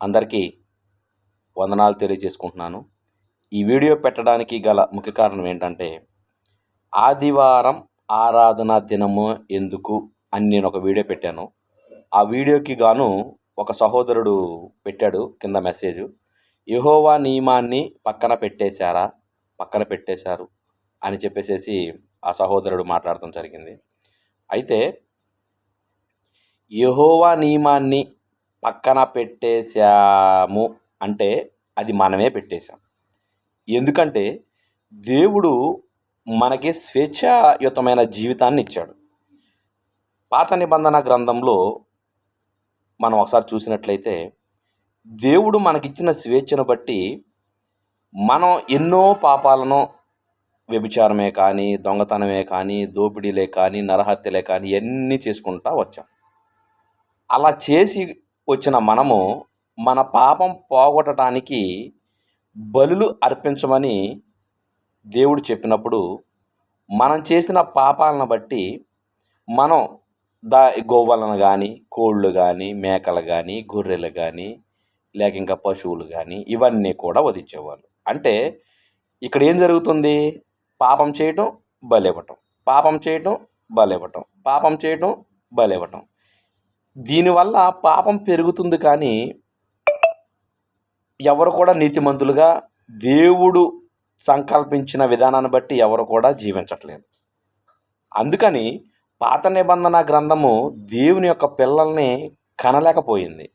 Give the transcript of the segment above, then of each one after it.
అందరికీ వందనాలు తెలియజేసుకుంటున్నాను. ఈ వీడియో పెట్టడానికి గల ముఖ్య కారణం ఏంటంటే ఆదివారం ఆరాధన దినము ఎందుకు అని నేను ఒక వీడియో పెట్టాను. ఆ వీడియోకి గాను ఒక సహోదరుడు పెట్టాడు కింద మెసేజ్. యహోవా నియమాన్ని పక్కన పెట్టేశారా? పక్కన పెట్టేశారు అని చెప్పేసేసి ఆ సహోదరుడు మాట్లాడటం జరిగింది. అయితే యహోవా నియమాన్ని పక్కన పెట్టేశాము అంటే అది మనమే పెట్టేశాం. ఎందుకంటే దేవుడు మనకి స్వేచ్ఛాయుతమైన జీవితాన్ని ఇచ్చాడు. పాత నిబంధన గ్రంథంలో మనం ఒకసారి చూసినట్లయితే దేవుడు మనకిచ్చిన స్వేచ్ఛను బట్టి మనం ఎన్నో పాపాలను వ్యభిచారమే కానీ దొంగతనమే కానీ దోపిడీలే కానీ నరహత్యలే కానీ ఇవన్నీ చేసుకుంటా వచ్చాం. అలా చేసి వచ్చిన మనము మన పాపం పోగొట్టడానికి బలులు అర్పించమని దేవుడు చెప్పినప్పుడు మనం చేసిన పాపాలను బట్టి మనం దా గొవ్వలను కానీ కోళ్ళు కానీ మేకలు కానీ గొర్రెలు కానీ లేక ఇంకా పశువులు కానీ ఇవన్నీ కూడా వధించేవాళ్ళు. అంటే ఇక్కడ ఏం జరుగుతుంది? పాపం చేయటం బలివ్వటం పాపం చేయటం బలివ్వటం పాపం చేయటం బలివ్వటం దీనివల్ల పాపం పెరుగుతుంది కానీ ఎవరు కూడా నీతిమంతులుగా దేవుడు సంకల్పించిన విధానాన్ని బట్టి ఎవరు కూడా జీవించట్లేదు. అందుకని పాత నిబంధన గ్రంథము దేవుని యొక్క పిల్లల్ని కనలేకపోయింది.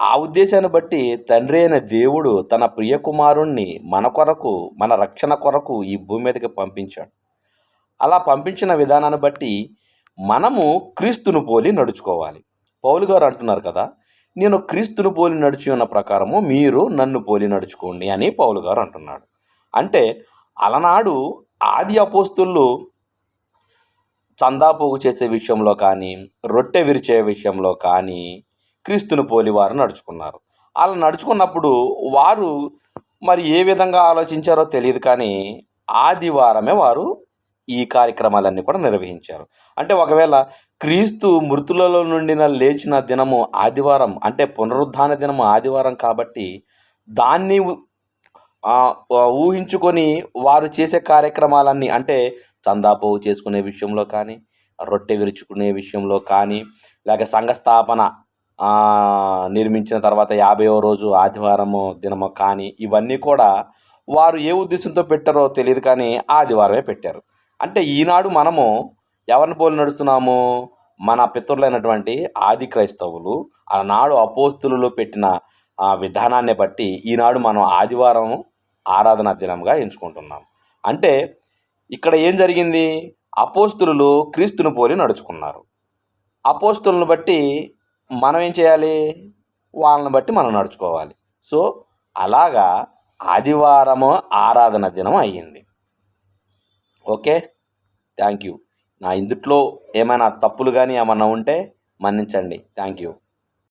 ఆ ఉద్దేశాన్ని బట్టి తండ్రి అయిన దేవుడు తన ప్రియకుమారుణ్ణి మన కొరకు మన రక్షణ కొరకు ఈ భూమి మీదకి పంపించాడు. అలా పంపించిన విధానాన్ని బట్టి మనము క్రీస్తును పోలి నడుచుకోవాలి. పౌలు గారు అంటున్నారు కదా నేను క్రీస్తును పోలి నడిచి ఉన్న ప్రకారము మీరు నన్ను పోలి నడుచుకోండి అని పౌలు గారు అంటున్నాడు. అంటే అలనాడు ఆది అపోస్తులు చందా పోగు చేసే విషయంలో కానీ రొట్టె విరిచే విషయంలో కానీ క్రీస్తును పోలి వారు నడుచుకున్నారు. అలా నడుచుకున్నప్పుడు వారు మరి ఏ విధంగా ఆలోచించారో తెలియదు కానీ ఆదివారమే వారు ఈ కార్యక్రమాలన్నీ కూడా నిర్వహించారు. అంటే ఒకవేళ క్రీస్తు మృతులలో నుండిన లేచిన దినము ఆదివారం అంటే పునరుద్ధాన దినము ఆదివారం కాబట్టి దాన్ని ఊహించుకొని వారు చేసే కార్యక్రమాలన్నీ అంటే చందాపోవు చేసుకునే విషయంలో కానీ రొట్టె విరుచుకునే విషయంలో కానీ లేక సంఘస్థాపన నిర్మించిన తర్వాత యాభైవ రోజు ఆదివారము దినము కానీ ఇవన్నీ కూడా వారు ఏ ఉద్దేశంతో పెట్టారో తెలియదు కానీ ఆదివారమే పెట్టారు. అంటే ఈనాడు మనము ఎవరిని పోలి నడుస్తున్నాము? మన పితరులైనటువంటి ఆది క్రైస్తవులు ఆనాడు అపోస్తులలో పెట్టిన విధానాన్ని బట్టి ఈనాడు మనం ఆదివారం ఆరాధనా దినంగా ఎంచుకుంటున్నాం. అంటే ఇక్కడ ఏం జరిగింది? అపోస్తులు క్రీస్తుని పోలి నడుచుకున్నారు. అపోస్తులను బట్టి మనం ఏం చేయాలి? వాళ్ళని బట్టి మనం నడుచుకోవాలి. సో అలాగా ఆదివారము ఆరాధన దినం అయ్యింది. ఓకే? Thank you. నా ఇందుట్లో ఏమైనా తప్పులు కానీ ఏమైనా ఉంటే మన్నించండి. Thank you.